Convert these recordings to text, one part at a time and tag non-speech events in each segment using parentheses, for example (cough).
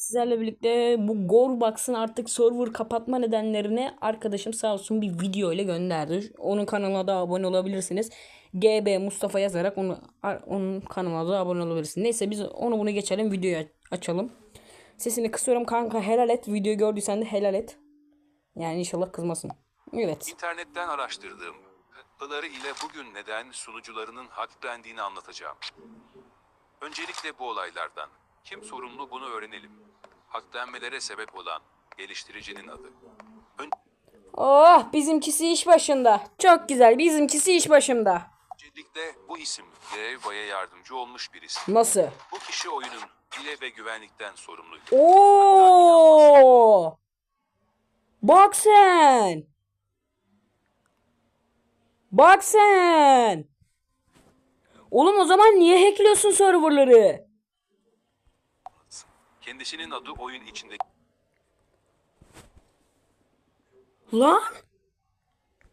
sizlerle birlikte bu Gorebox'ın artık server kapatma nedenlerini arkadaşım sağ olsun bir video ile gönderdi. Onun kanalına da abone olabilirsiniz. GB Mustafa yazarak onu onun kanalına da abone olabilirsiniz. Neyse biz onu bunu geçelim videoyu aç- açalım. Sesini kısıyorum kanka helal et. Videoyu gördüysen de helal et. Yani inşallah kızmasın. Evet. İnternetten araştırdığım Pınarı ile bugün neden sunucularının hacklendiğini anlatacağım. Öncelikle bu olaylardan kim sorumlu bunu öğrenelim. Hacklenmelere sebep olan geliştiricinin adı. Oh bizimkisi iş başında. Çok güzel bizimkisi iş başında. Öncelikle bu isim Grevba'ya yardımcı olmuş birisi. Nasıl? Bu kişi oyunun hile ve güvenlikten sorumluydu. Oo! Bak sen. Bak sen. Oğlum o zaman niye hackliyorsun serverları? Kendisinin adı oyun içinde Lan?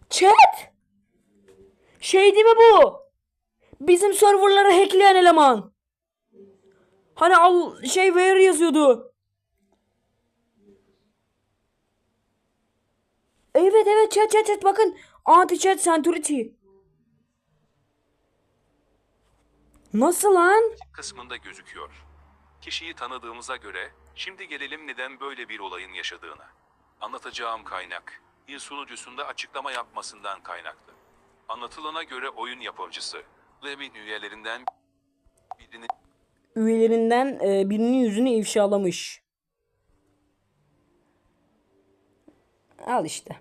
Chat? Şey değil mi bu? Bizim serverları hackleyen eleman. Hani al şey where yazıyordu. Evet evet chat chat chat bakın. Anti chat security. Nasıl lan? kısmında gözüküyor. Kişiyi tanıdığımıza göre şimdi gelelim neden böyle bir olayın yaşadığına. Anlatacağım kaynak bir sunucusunda açıklama yapmasından kaynaklı. Anlatılana göre oyun yapımcısı Levin üyelerinden birini Üyelerinden e, birinin yüzünü ifşalamış. Al işte.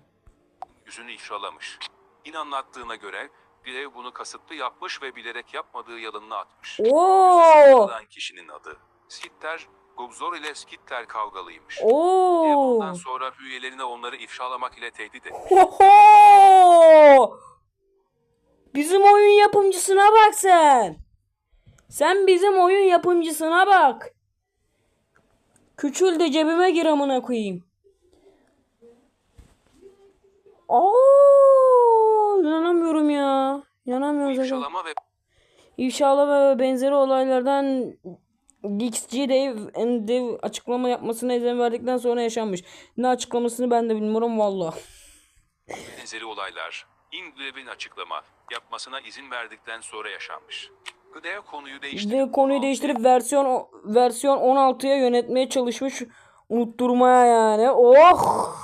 yüzünü ifşalamış. Yine anlattığına göre Grev bunu kasıtlı yapmış ve bilerek yapmadığı yalanını atmış. Oo! Kişinin adı Skitter, Gubzor ile Skitter kavgalıymış. Oo! Bundan sonra üyelerine onları ifşalamak ile tehdit etti. Hoho! Bizim oyun yapımcısına bak sen. Sen bizim oyun yapımcısına bak. Küçül de cebime gir amına koyayım. Aa, inanamıyorum ya. İnanamıyorum zaten. İfşalama ve İfşala ve benzeri olaylardan XG Dave and Dev açıklama yapmasına izin verdikten sonra yaşanmış. Ne açıklamasını ben de bilmiyorum valla. benzeri olaylar Ingleb'in açıklama yapmasına izin verdikten sonra yaşanmış. Gdev konuyu değiştirip Ve konuyu değiştirip versiyon versiyon 16'ya yönetmeye çalışmış unutturmaya yani. Oh!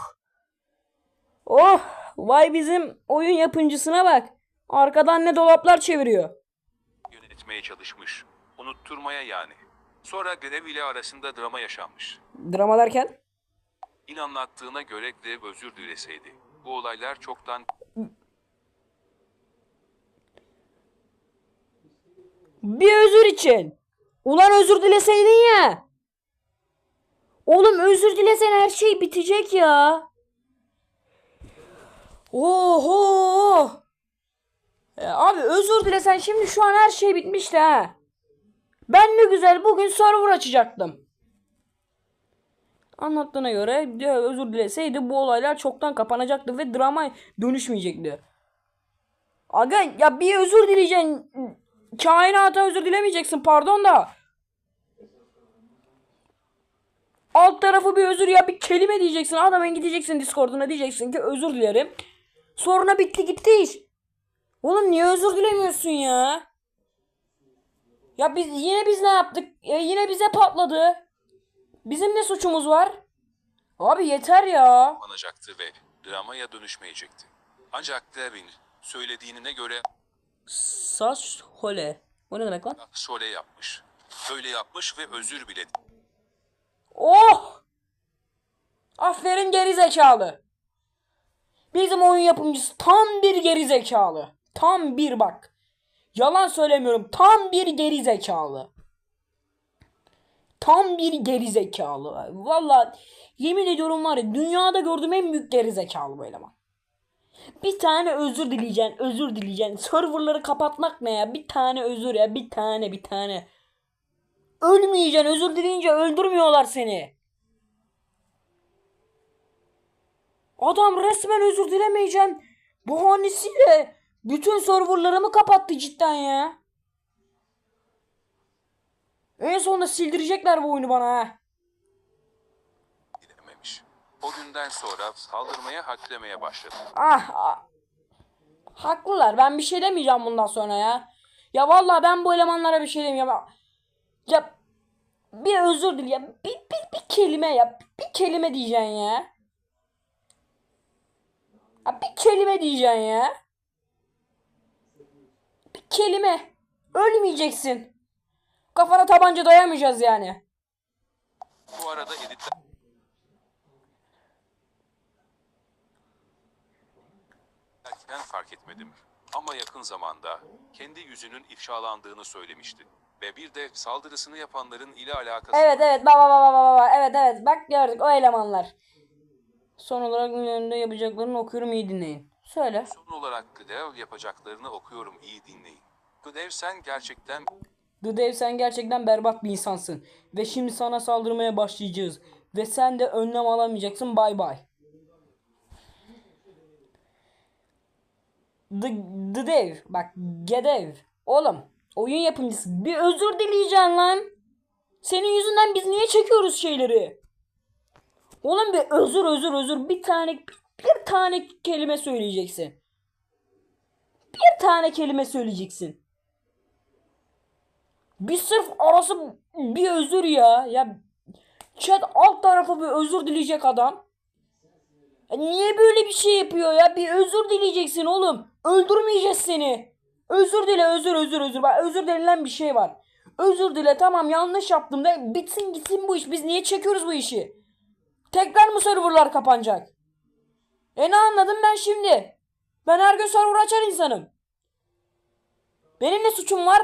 Oh! Vay bizim oyun yapımcısına bak. Arkadan ne dolaplar çeviriyor. yönetmeye çalışmış. Unutturmaya yani. Sonra Gdev ile arasında drama yaşanmış. Drama derken? İn anlattığına göre Gdev özür dileseydi. Bu olaylar çoktan Bir özür için. Ulan özür dileseydin ya. Oğlum özür dilesen her şey bitecek ya. Oho. E, abi özür dilesen şimdi şu an her şey bitmişti ha. Ben ne güzel bugün server açacaktım. Anlattığına göre ya özür dileseydi bu olaylar çoktan kapanacaktı ve drama dönüşmeyecekti. Aga ya bir özür dileyeceksin. Kainata özür dilemeyeceksin pardon da. Alt tarafı bir özür ya bir kelime diyeceksin. Adamın gideceksin Discord'una diyeceksin ki özür dilerim. Sonra bitti gitti iş. Oğlum niye özür dilemiyorsun ya? Ya biz yine biz ne yaptık? Ya yine bize patladı. Bizim ne suçumuz var? Abi yeter ya. kapanacaktı ve dramaya dönüşmeyecekti. Ancak Gdev'in söylediğine göre Saç hole. O ne demek lan? şöyle yapmış. Öyle yapmış ve özür bile Oh! Aferin geri zekalı. Bizim oyun yapımcısı tam bir geri zekalı. Tam bir bak. Yalan söylemiyorum. Tam bir geri zekalı. Tam bir geri zekalı. Valla yemin ediyorum var ya dünyada gördüğüm en büyük geri zekalı bu eleman. Bir tane özür dileyeceksin, özür dileyeceksin. Serverları kapatmak ne ya? Bir tane özür ya, bir tane, bir tane. Ölmeyeceksin, özür dileyince öldürmüyorlar seni. Adam resmen özür dilemeyeceğim. Bahanesiyle bütün serverlarımı kapattı cidden ya. En sonunda sildirecekler bu oyunu bana ha. O günden sonra saldırmaya haklemeye başladı. Ah, ah. Haklılar. Ben bir şey demeyeceğim bundan sonra ya. Ya vallahi ben bu elemanlara bir şey demeyeceğim. Ya, ya bir özür dile ya. Bir, bir, bir kelime ya. Bir kelime diyeceksin ya. ya bir kelime diyeceksin ya. Bir kelime. Ölmeyeceksin. Kafana tabanca dayamayacağız yani. Bu arada editler erken fark etmedim. Ama yakın zamanda kendi yüzünün ifşalandığını söylemişti. Ve bir de saldırısını yapanların ile alakası Evet evet baba baba baba evet evet bak gördük o elemanlar. Son olarak önünde yapacaklarını okuyorum iyi dinleyin. Söyle. Son olarak Gdev yapacaklarını okuyorum iyi dinleyin. Gdev sen gerçekten The Dev sen gerçekten berbat bir insansın. Ve şimdi sana saldırmaya başlayacağız. Ve sen de önlem alamayacaksın bay bay. The, the Dev bak Gedev. Oğlum oyun yapımcısı bir özür dileyeceksin lan. Senin yüzünden biz niye çekiyoruz şeyleri? Oğlum bir özür özür özür bir tane bir, bir tane kelime söyleyeceksin. Bir tane kelime söyleyeceksin. Bir sırf arası bir özür ya. Ya chat alt tarafı bir özür dileyecek adam. Niye böyle bir şey yapıyor ya? Bir özür dileyeceksin oğlum. Öldürmeyeceğiz seni. Özür dile özür özür özür. Bak özür denilen bir şey var. Özür dile tamam yanlış yaptım da bitsin gitsin bu iş. Biz niye çekiyoruz bu işi? Tekrar mı serverlar kapanacak? E ne anladım ben şimdi? Ben her gün server açar insanım. Benim ne suçum var?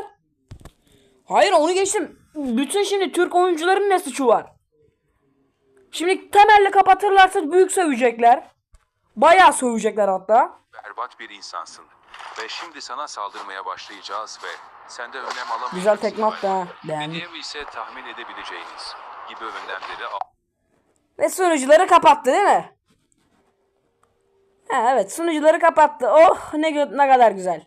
Hayır onu geçtim. Bütün şimdi Türk oyuncuların ne suçu var? Şimdi temelli kapatırlarsa büyük sövecekler. Bayağı sövecekler hatta. berbat bir insansın. Ve şimdi sana saldırmaya başlayacağız ve sen de önlem alamayacaksın. Güzel tekme attı ha. Beğendim. İse tahmin edebileceğiniz gibi önlemleri al. Ve sunucuları kapattı değil mi? Ha, evet sunucuları kapattı. Oh ne, ne kadar güzel.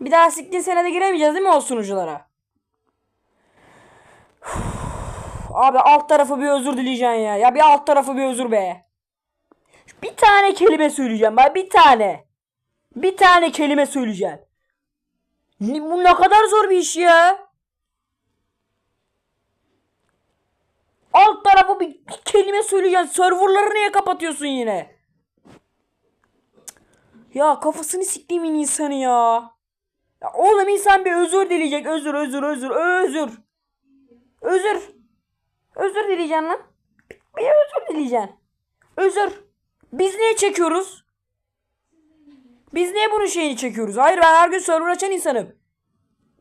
Bir daha siktin senede giremeyeceğiz değil mi o sunuculara? (sighs) Abi alt tarafı bir özür dileyeceksin ya. Ya bir alt tarafı bir özür be. Bir tane kelime söyleyeceğim ben bir tane. Bir tane kelime söyleyeceğim. Bu ne kadar zor bir iş ya. Alt tarafı bir kelime söyleyeceksin. Serverları niye kapatıyorsun yine? Ya kafasını siktiğimin insanı ya. Ya oğlum insan bir özür dileyecek. Özür özür özür özür. Özür. Özür dileyeceksin lan. Bir özür dileyeceksin. Özür. Biz niye çekiyoruz? Biz niye bunun şeyini çekiyoruz? Hayır ben her gün server açan insanım.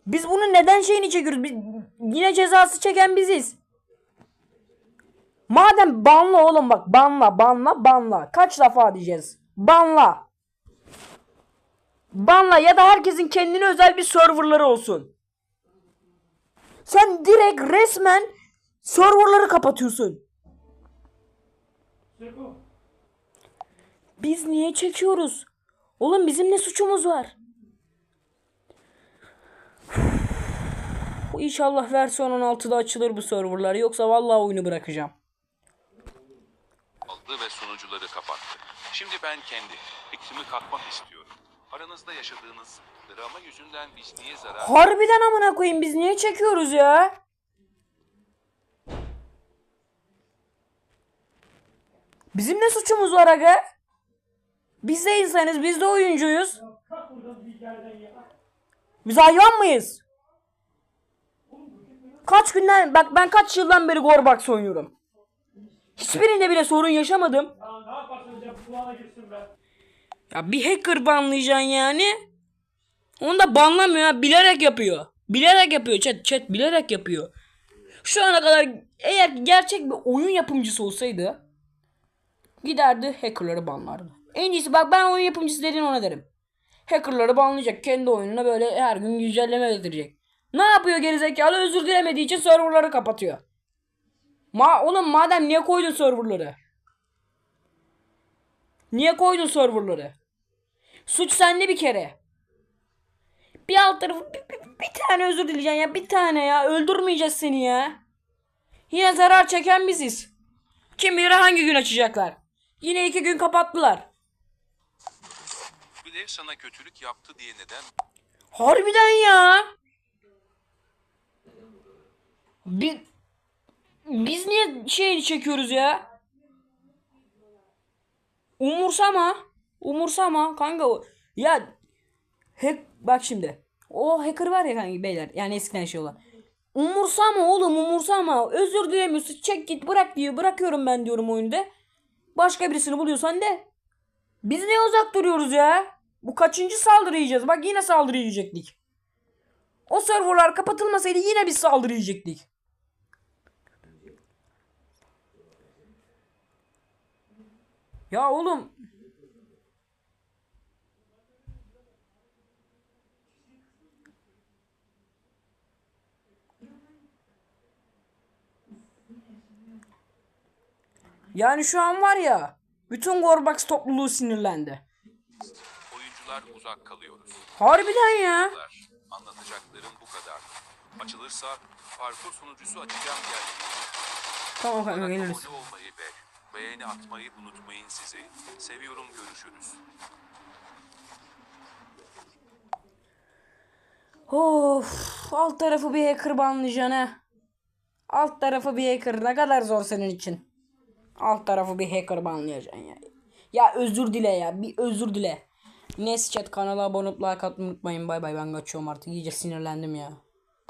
Biz bunun neden şeyini çekiyoruz? Biz, yine cezası çeken biziz. Madem banla oğlum bak banla banla banla. Kaç defa diyeceğiz? Banla. Banla ya da herkesin kendine özel bir serverları olsun. Sen direkt resmen serverları kapatıyorsun. Biz niye çekiyoruz? Oğlum bizim ne suçumuz var? (sighs) İnşallah versiyon 16'da açılır bu serverlar. Yoksa vallahi oyunu bırakacağım. Aldı ve sunucuları kapattı. Şimdi ben kendi fikrimi katmak istiyorum. Aranızda yaşadığınız drama yüzünden biz niye zarar Harbiden amına koyayım biz niye çekiyoruz ya? Bizim ne suçumuz var aga? Biz de insanız, biz de oyuncuyuz. Biz hayvan mıyız? Kaç günden, bak ben kaç yıldan beri Gorbox oynuyorum. Hiçbirinde bile sorun yaşamadım. Ya ne yaparsın ya kulağına girsin be. Ya bir hacker banlayacaksın yani. Onu da banlamıyor ha. Bilerek yapıyor. Bilerek yapıyor chat. Chat bilerek yapıyor. Şu ana kadar eğer gerçek bir oyun yapımcısı olsaydı giderdi hackerları banlardı. En iyisi bak ben oyun yapımcısı dediğin ona derim. Hackerları banlayacak. Kendi oyununa böyle her gün güncelleme getirecek. Ne yapıyor gerizekalı? Özür dilemediği için serverları kapatıyor. Ma oğlum madem niye koydun serverları? Niye koydun serverları? Suç sende bir kere. Bir alt tarafı bir, bir- bir tane özür dileyeceksin ya bir tane ya öldürmeyeceğiz seni ya. Yine zarar çeken biziz. Kim bilir hangi gün açacaklar. Yine iki gün kapattılar. Bir ev sana kötülük yaptı diye neden Harbiden ya. Biz, biz niye şeyini çekiyoruz ya? Umursama. Umursama kanka. Ya hack, bak şimdi. O hacker var ya kanka beyler. Yani eskiden şey olan. Umursama oğlum umursama. Özür dilemiyorsun. Çek git bırak diyor. Bırakıyorum ben diyorum oyunu de. Başka birisini buluyorsan de. Biz niye uzak duruyoruz ya? Bu kaçıncı saldırı yiyeceğiz? Bak yine saldırı yiyecektik. O serverlar kapatılmasaydı yine biz saldırı yiyecektik. Ya oğlum. Yani şu an var ya. Bütün Gorbax topluluğu sinirlendi. oyuncular uzak kalıyoruz? Harbiden ya. Anlatacaklarım bu kadar. Açılırsa parkur sunucusu açacağım geldiğini Tamam kanka geliriz. abone olmayı ve beğeni atmayı unutmayın sizi. Seviyorum görüşürüz. Of, alt tarafı bir hacker banlayacaksın. Alt tarafı bir hacker ne kadar zor senin için. Alt tarafı bir hacker banlayacaksın ya. Ya özür dile ya bir özür dile. Neyse chat kanala abone olup like atmayı unutmayın. Bay bay ben kaçıyorum artık iyice sinirlendim ya.